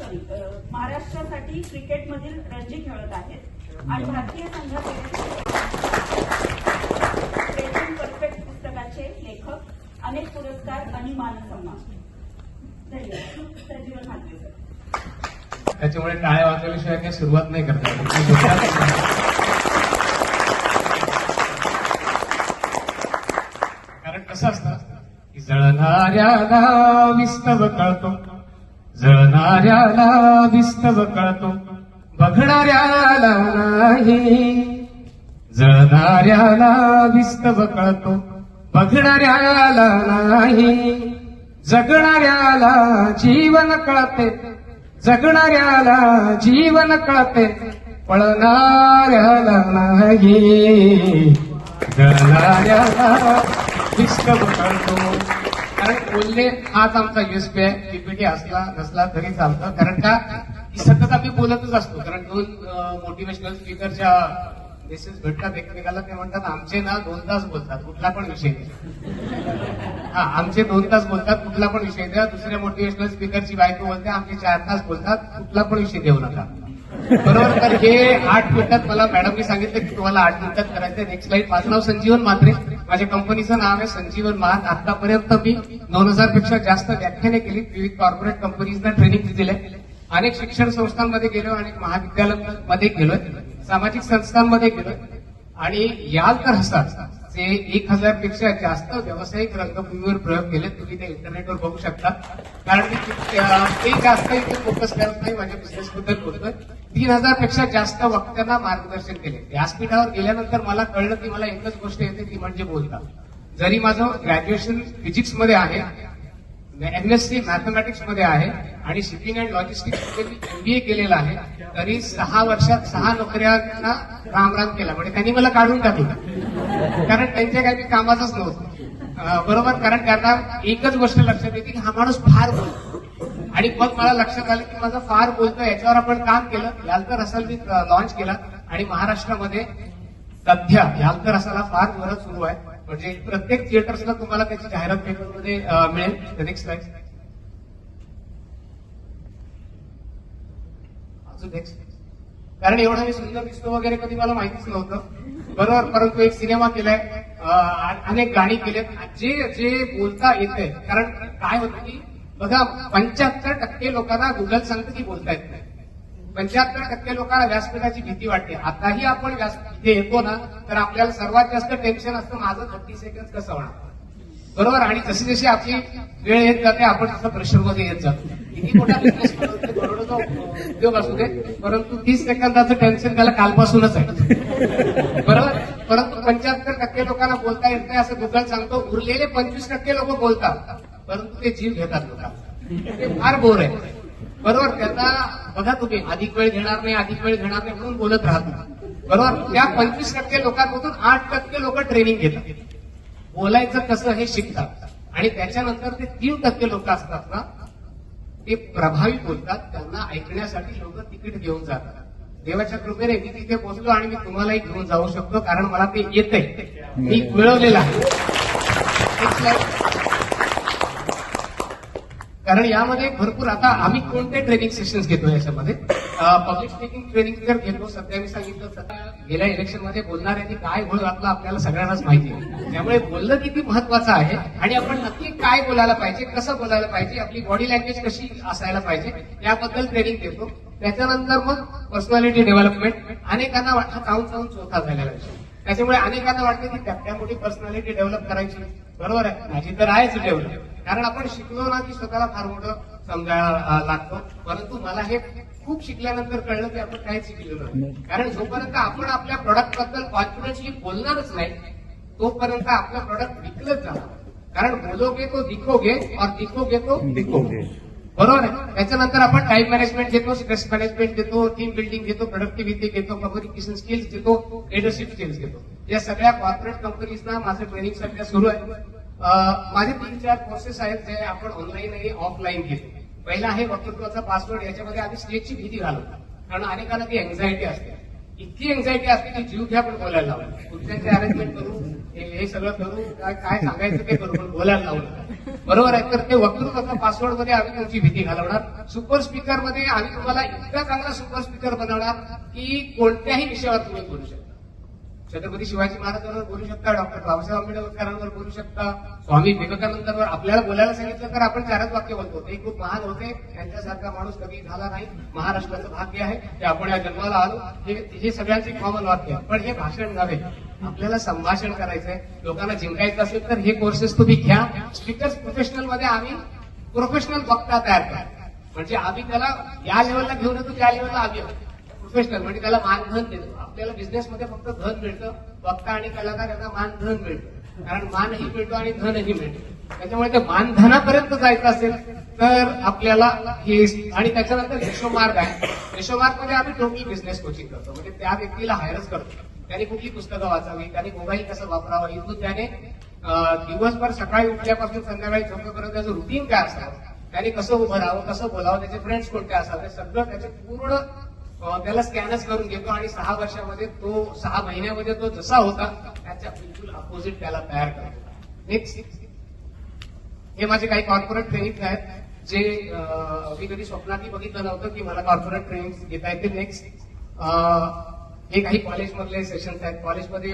Sorry महाराष्ट्रासाठी क्रिकेटमधील रणजी खेळत आहेत. आणि भारतीय संघातील परफेक्ट पुस्तकाचे लेखक अनेक पुरस्कार आणि मानसन्मान धन्यवाद. संजीवन सर. त्याच्यामुळे टाळ्या वाजवल्याशिवाय काही सुरुवात नाही करता कारण कसं असतं की जळणाऱ्या विस्तव कळतो. जळणाऱ्याला विस्तव कळतो बघणाऱ्याला नाही. जळणाऱ्याला विस्तव कळतो बघणाऱ्याला नाही. जगणाऱ्याला जीवन कळते जगणाऱ्याला जीवन कळते पळणाऱ्याला नाही. जळणाऱ्याला विस्तव कळतो. कारण बोलणे हाच आमचा युएसपी आहे. पीपीटी असला नसला तरी चालतं. कारण का? सतत आम्ही बोलतच असतो. कारण दोन मोटिवेशनल स्पीकरच्या मेसेज भेटतात एकमेकाला ते म्हणतात आमचे ना दोन तास बोलतात कुठला पण विषय हा आमचे दोन तास बोलतात कुठला पण विषय द्या. दुसऱ्या मोटिवेशनल स्पीकरची बायको बोलते आमचे चार तास बोलतात कुठला पण विषय देऊ नका. बरोबर? तर हे आठ मिनिटात मला मॅडमनी सांगितलं की तुम्हाला आठ मिनिटात करायचं नेक्स्ट लाइट माझं नाव संजीवन मात्रे. माझ्या कंपनीचं नाव आहे संजीवन महान. आतापर्यंत मी दोन हजारपेक्षा जास्त व्याख्याने केली विविध कॉर्पोरेट कंपनीजना ट्रेनिंग दिले अनेक शिक्षण संस्थांमध्ये गेलो अनेक महाविद्यालयांमध्ये गेलोय सामाजिक संस्थांमध्ये गेलोय आणि याल तर हसाल. जे एक हजारपेक्षा जास्त व्यावसायिक रंगभूमीवर प्रयोग केले तुम्ही ते इंटरनेटवर बघू शकता. कारण मी ते- जास्त इथे फोकस करत नाही माझ्या बिझनेस बद्दल बोलतोय तीन हजारपेक्षा जास्त वक्त्यांना मार्गदर्शन केले. व्यासपीठावर गेल्यानंतर मला कळलं की मला एकच गोष्ट येते ती म्हणजे बोलता जरी माझं ग्रॅज्युएशन फिजिक्समध्ये आहे एमएससी मॅथमॅटिक्समध्ये आहे आणि शिपिंग अँड लॉजिस्टिक्समध्ये मी एमबीए केलेला आहे तरी सहा वर्षात सहा नोकऱ्यांना रामराम राम केला. म्हणजे त्यांनी मला काढून टाकलं. कारण त्यांच्या काही कामाचंच नव्हतं. बरोबर? कारण त्यांना एकच गोष्ट लक्षात येते की हा माणूस फार बोलतो. आणि मग मला लक्षात आलं की माझं फार बोलतो याच्यावर आपण काम केलं. यालकर असल मी लॉन्च केला. आणि महाराष्ट्रामध्ये सध्या यालकर असाला फार गरज सुरू आहे. म्हणजे प्रत्येक थिएटर्सला तुम्हाला त्याची जाहिरात पेपरमध्ये मिळेल. नेक्स्ट स्लाइड अजून नेक्स्ट कारण एवढा मी सुंदर दिसतो वगैरे कधी मला माहितीच नव्हतं. बरोबर परंतु एक सिनेमा केलाय अनेक गाणी केलेत. जे जे बोलता येते कारण काय होतं की बघा पंच्याहत्तर टक्के लोकांना गुगल सांगतं की बोलता येत नाही. पंच्याहत्तर टक्के लोकांना व्यासपीठाची भीती वाटते. आताही आपण व्यास इथे येतो ना तर आपल्याला सर्वात जास्त टेन्शन असतं माझं थर्टी सेकंड कसं होणार? बरोबर? आणि जशी जशी आपली वेळ येत जाते आपण तसं प्रेशरमध्ये येत जातो. किती मोठा उद्योग असू दे परंतु तीस सेकंदाचं टेन्शन त्याला कालपासूनच आहे. बरोबर? परंतु पंच्याहत्तर टक्के लोकांना बोलता येत नाही असं गुगल सांगतो. उरलेले पंचवीस टक्के लोक बोलतात. परंतु ते जीव घेतात लोकांना. ते फार बोर आहे बरोबर त्यांना बघा तुम्ही अधिक वेळ घेणार नाही अधिक वेळ घेणार नाही म्हणून बोलत राहतो बरोबर त्या पंचवीस टक्के लोकांमधून आठ टक्के लोक ट्रेनिंग घेतात. बोलायचं कसं हे शिकतात. आणि त्याच्यानंतर ते तीन टक्के लोक असतात ना ते प्रभावी बोलतात. त्यांना ऐकण्यासाठी लोक तिकीट घेऊन जातात. देवाच्या कृपेने मी तिथे पोहोचलो आणि मी तुम्हालाही घेऊन जाऊ शकतो कारण मला ते येतंय. मी मिळवलेलं आहे. कारण यामध्ये भरपूर आता आम्ही कोणते ट्रेनिंग सेशन्स घेतो याच्यामध्ये? पब्लिक स्पीकिंग ट्रेनिंग जर घेतो सध्या मी सांगितलं सध्या गेल्या इलेक्शनमध्ये बोलणाऱ्यांनी काय घोळ घातला आपल्याला सगळ्यांनाच माहिती आहे. त्यामुळे बोलणं किती महत्वाचं आहे आणि आपण नक्की काय बोलायला पाहिजे कसं बोलायला पाहिजे आपली बॉडी लँग्वेज कशी असायला पाहिजे याबद्दल ट्रेनिंग देतो. त्याच्यानंतर मग पर्सनॅलिटी डेव्हलपमेंट अनेकांना वाटतं हा चावून चावून चौथा झालेला विषय त्याच्यामुळे अनेकांना वाटते की त्या मोठी पर्सनॅलिटी डेव्हलप करायची बरोबर आहे. माझी तर आहेच डेव्हलप कारण आपण शिकलो ना की स्वतःला फार मोठं समजायला लागतो. परंतु मला हे खूप शिकल्यानंतर कळलं की आपण काहीच शिकलेलो नाही. कारण जोपर्यंत आपण आपल्या प्रोडक्टबद्दल कॉन्फिडन्सली बोलणारच नाही तोपर्यंत आपलं प्रोडक्ट विकलंच जाणार कारण बोलोगे तो दिखोगे और दिखोगे तो दिखोगे. बरोबर आहे? त्याच्यानंतर आपण टाइम मॅनेजमेंट घेतो स्ट्रेस मॅनेजमेंट घेतो टीम बिल्डिंग घेतो प्रोडक्टिव्हिटी घेतो कम्युनिकेशन स्किल्स घेतो लिडरशिप स्किल्स घेतो. या सगळ्या कॉर्पोरेट कंपनीजना माझं ट्रेनिंग सध्या सुरू आहे. माझे तीन चार कोर्सेस आहेत जे आपण ऑनलाईन आणि ऑफलाईन घेतो. पहिला आहे वक्तृत्वाचा पासवर्ड याच्यामध्ये आधी स्टेजची भीती घालवतो कारण अनेकांना ती अँझायटी असते. इतकी अँझायटी असते की जीव घ्या पण बोलायला लावलं पुढच्यांचे अरेंजमेंट करू हे सगळं करू काय काय सांगायचं ते करू पण बोलायला लावलं बरोबर आहे? तर ते वक्तृत्वाचा पासवर्डमध्ये आम्ही तुमची भीती घालवणार. सुपर स्पीकरमध्ये आम्ही तुम्हाला इतका चांगला सुपर स्पीकर बनवणार की कोणत्याही विषयावर तुम्ही बोलू शकता. छत्रपती शिवाजी महाराजांवर बोलू शकता डॉक्टर बाबासाहेब आंबेडकरांवर बोलू शकता स्वामी विवेकानंदांवर आपल्याला बोलायला सांगितलं तर आपण चारच वाक्य बोलतो. ते खूप महान होते. त्यांच्यासारखा माणूस कधी झाला नाही. महाराष्ट्राचं भाग्य आहे ते आपण या जन्माला आलो. हे सगळ्यांचे कॉमन वाक्य. पण हे भाषण नव्हे. आपल्याला संभाषण करायचंय. लोकांना जिंकायचं असेल तर हे कोर्सेस तुम्ही घ्या. स्पीकर्स प्रोफेशनलमध्ये आम्ही प्रोफेशनल वक्ता तयार करा म्हणजे आम्ही त्याला या लेवलला घेऊन येतो त्या लेवलला आम्ही प्रोफेशनल म्हणजे त्याला मानधन देतो आपल्याला बिझनेसमध्ये फक्त धन मिळतं. वक्ता आणि कलाकार यांना मानधन मिळतं. कारण मानही मिळतो आणि धनही मिळतं. त्याच्यामुळे ते मानधनापर्यंत जायचं असेल तर आपल्याला हे आणि त्याच्यानंतर यशोमार्ग आहे. यशोमार्गमध्ये आम्ही टोटल बिझनेस कोचिंग करतो. म्हणजे त्या व्यक्तीला हायरच करतो. त्याने कुठली पुस्तकं वाचावी त्याने मोबाईल कसं वापरावा इथून त्याने दिवसभर सकाळी उठल्यापासून संध्याकाळी झोपेपर्यंत त्याचं रुटीन काय असावं त्याने कसं उभं राहावं कसं बोलावं त्याचे फ्रेंड्स कोणते असावे? सगळं त्याचे पूर्ण त्याला स्कॅनच करून घेतो आणि सहा वर्षामध्ये तो सहा महिन्यामध्ये तो जसा होता त्याच्या बिलकुल अपोजिट त्याला तयार करतो. नेक्स्ट हे माझे काही कॉर्पोरेट ट्रेनिंग आहेत जे मी कधी स्वप्नातही बघितलं नव्हतं की मला कॉर्पोरेट ट्रेनिंग घेता येतील. नेक्स्ट हे काही कॉलेजमधले सेशन्स आहेत. कॉलेजमध्ये